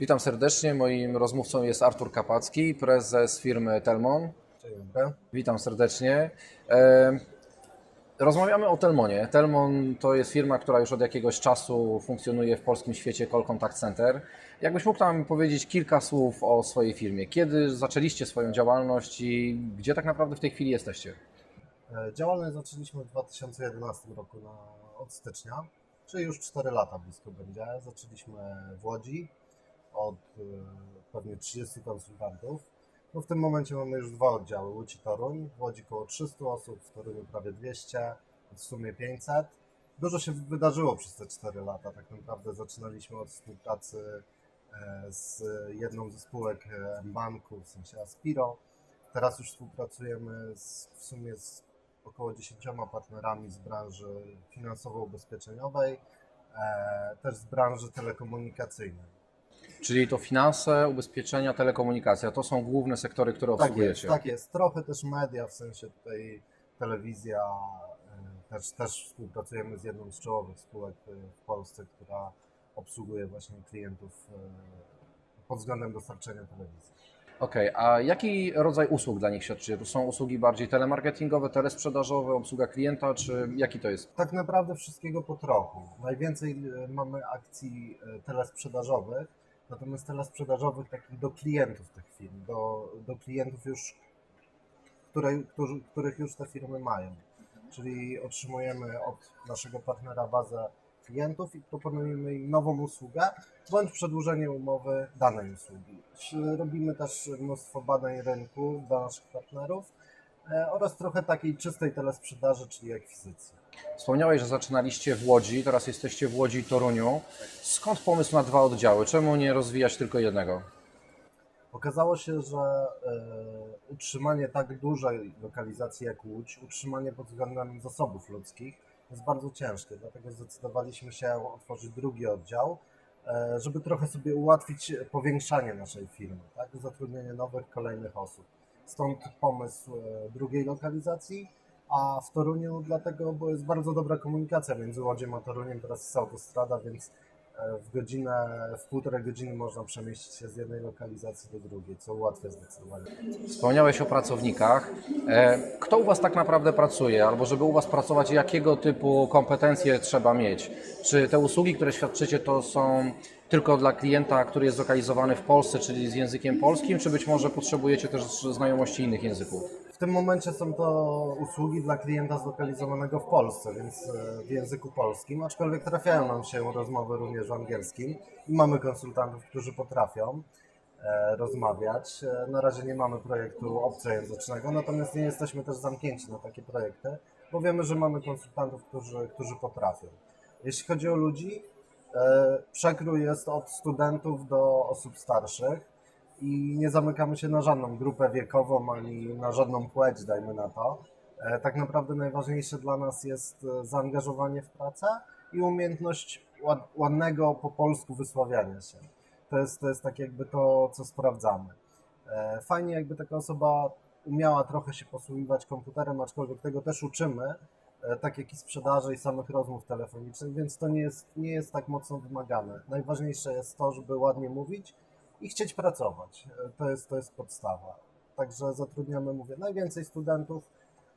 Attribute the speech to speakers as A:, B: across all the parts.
A: Witam serdecznie. Moim rozmówcą jest Artur Kapacki, prezes firmy Telmon. Witam serdecznie. Rozmawiamy o Telmonie. Telmon to jest firma, która już od jakiegoś czasu funkcjonuje w polskim świecie Call Contact Center. Jakbyś mógł nam powiedzieć kilka słów o swojej firmie? Kiedy zaczęliście swoją działalność i gdzie tak naprawdę w tej chwili jesteście?
B: E, Działalność zaczęliśmy w 2011 roku na, od stycznia, czyli już 4 lata blisko będzie. Zaczęliśmy w Łodzi od e, pewnie 30 konsultantów. No w tym momencie mamy już dwa oddziały, Łódź i Toruń. W Łodzi około 300 osób, w Toruniu prawie 200, w sumie 500. Dużo się wydarzyło przez te 4 lata. Tak naprawdę zaczynaliśmy od współpracy e, z jedną ze spółek e, banku, w sensie Aspiro. Teraz już współpracujemy z, w sumie z około 10 partnerami z branży finansowo-ubezpieczeniowej, też z branży telekomunikacyjnej.
A: Czyli to finanse, ubezpieczenia, telekomunikacja. To są główne sektory, które
B: Tak jest,
A: obsługujecie.
B: tak jest. Trochę też media, w sensie tutaj telewizja, e, też, też współpracujemy z jedną z czołowych spółek e, w Polsce, która obsługuje właśnie klientów e, pod względem dostarczenia telewizji.
A: Okej, a jaki rodzaj usług dla nich świadczycie? To są usługi bardziej telemarketingowe, telesprzedażowe, obsługa klienta, czy jaki to jest?
B: Tak naprawdę wszystkiego po trochu. Najwięcej mamy akcji telesprzedażowych, natomiast telesprzedażowych takich do klientów tych firm, do, do klientów już, które, którzy, których już te firmy mają. Czyli otrzymujemy od naszego partnera bazę klientów i proponujemy im nową usługę bądź przedłużenie umowy danej usługi. Robimy też mnóstwo badań rynku dla naszych partnerów oraz trochę takiej czystej telesprzedaży, czyli akwizycji.
A: Wspomniałeś, że zaczynaliście w Łodzi, teraz jesteście w Łodzi i Toruniu. Skąd pomysł na dwa oddziały? Czemu nie rozwijać tylko jednego?
B: Okazało się, że e, utrzymanie tak dużej lokalizacji jak Łódź, utrzymanie pod względem zasobów ludzkich jest bardzo ciężkie, dlatego zdecydowaliśmy się otworzyć drugi oddział, e, żeby trochę sobie ułatwić powiększanie naszej firmy, tak? zatrudnienie nowych, kolejnych osób. Stąd pomysł e, drugiej lokalizacji, a w Toruniu dlatego, bo jest bardzo dobra komunikacja między Łodzią a Toruniem, teraz jest autostrada, więc w godzinę, w półtorej godziny można przemieścić się z jednej lokalizacji do drugiej, co ułatwia zdecydowanie.
A: Wspomniałeś o pracownikach. E, Kto u Was tak naprawdę pracuje? Albo żeby u Was pracować, jakiego typu kompetencje trzeba mieć? Czy te usługi, które świadczycie, to są tylko dla klienta, który jest zlokalizowany w Polsce, czyli z językiem polskim, czy być może potrzebujecie też znajomości innych języków?
B: Tym momencie są to usługi dla klienta zlokalizowanego w Polsce, więc e, w języku polskim, aczkolwiek trafiają nam się rozmowy również w angielskim i mamy konsultantów, którzy potrafią e, rozmawiać. E, Na razie nie mamy projektu obcojęzycznego, natomiast nie jesteśmy też zamknięci na takie projekty, bo wiemy, że mamy konsultantów, którzy, którzy potrafią. Jeśli chodzi o ludzi, przekrój jest od studentów do osób starszych i nie zamykamy się na żadną grupę wiekową ani na żadną płeć, dajmy na to. E, Tak naprawdę najważniejsze dla nas jest e, zaangażowanie w pracę i umiejętność ład- ładnego po polsku wysławiania się. To jest, to jest tak jakby to, co sprawdzamy. E, Fajnie jakby taka osoba umiała trochę się posługiwać komputerem, aczkolwiek tego też uczymy, tak jak i sprzedaży i samych rozmów telefonicznych, więc to nie jest, nie jest tak mocno wymagane. Najważniejsze jest to, żeby ładnie mówić i chcieć pracować. To jest, to jest podstawa. Także zatrudniamy, mówię, najwięcej studentów,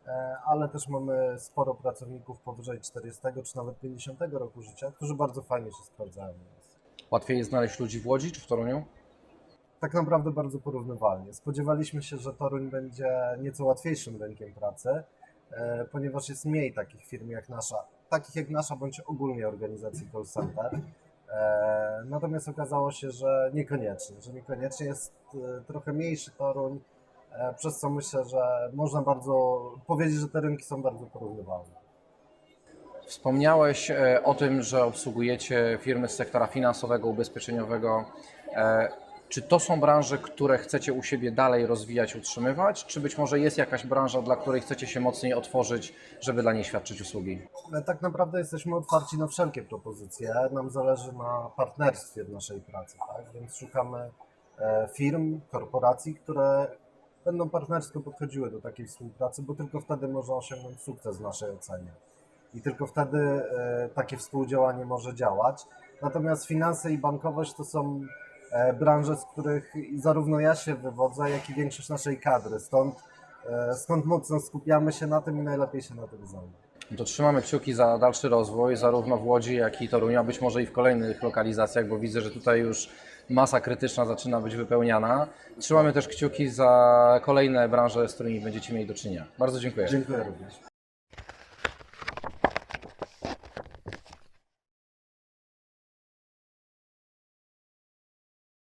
B: e, ale też mamy sporo pracowników powyżej 40 czy nawet 50 roku życia, którzy bardzo fajnie się sprawdzają.
A: Łatwiej jest znaleźć ludzi w Łodzi czy w Toruniu?
B: Tak naprawdę bardzo porównywalnie. Spodziewaliśmy się, że Toruń będzie nieco łatwiejszym rynkiem pracy, e, ponieważ jest mniej takich firm jak nasza, takich jak nasza bądź ogólnie organizacji call center. E, Natomiast okazało się, że niekoniecznie, że niekoniecznie jest e, trochę mniejszy Toruń, e, przez co myślę, że można bardzo powiedzieć, że te rynki są bardzo porównywalne.
A: Wspomniałeś o tym, że obsługujecie firmy z sektora finansowego, ubezpieczeniowego. Czy to są branże, które chcecie u siebie dalej rozwijać, utrzymywać, czy być może jest jakaś branża, dla której chcecie się mocniej otworzyć, żeby dla niej świadczyć usługi?
B: Tak naprawdę jesteśmy otwarci na wszelkie propozycje. Nam zależy na partnerstwie w naszej pracy, tak? Więc szukamy e, firm, korporacji, które będą partnersko podchodziły do takiej współpracy, bo tylko wtedy można osiągnąć sukces w naszej ocenie. I tylko wtedy e, takie współdziałanie może działać. Natomiast finanse i bankowość to są branże, z których zarówno ja się wywodzę, jak i większość naszej kadry. Stąd, e, skąd mocno skupiamy się na tym i najlepiej się na tym znamy.
A: To trzymamy kciuki za dalszy rozwój, zarówno w Łodzi, jak i Toruniu, a być może i w kolejnych lokalizacjach, bo widzę, że tutaj już masa krytyczna zaczyna być wypełniana. Trzymamy też kciuki za kolejne branże, z którymi będziecie mieli do czynienia. Bardzo dziękuję.
B: Dziękuję również.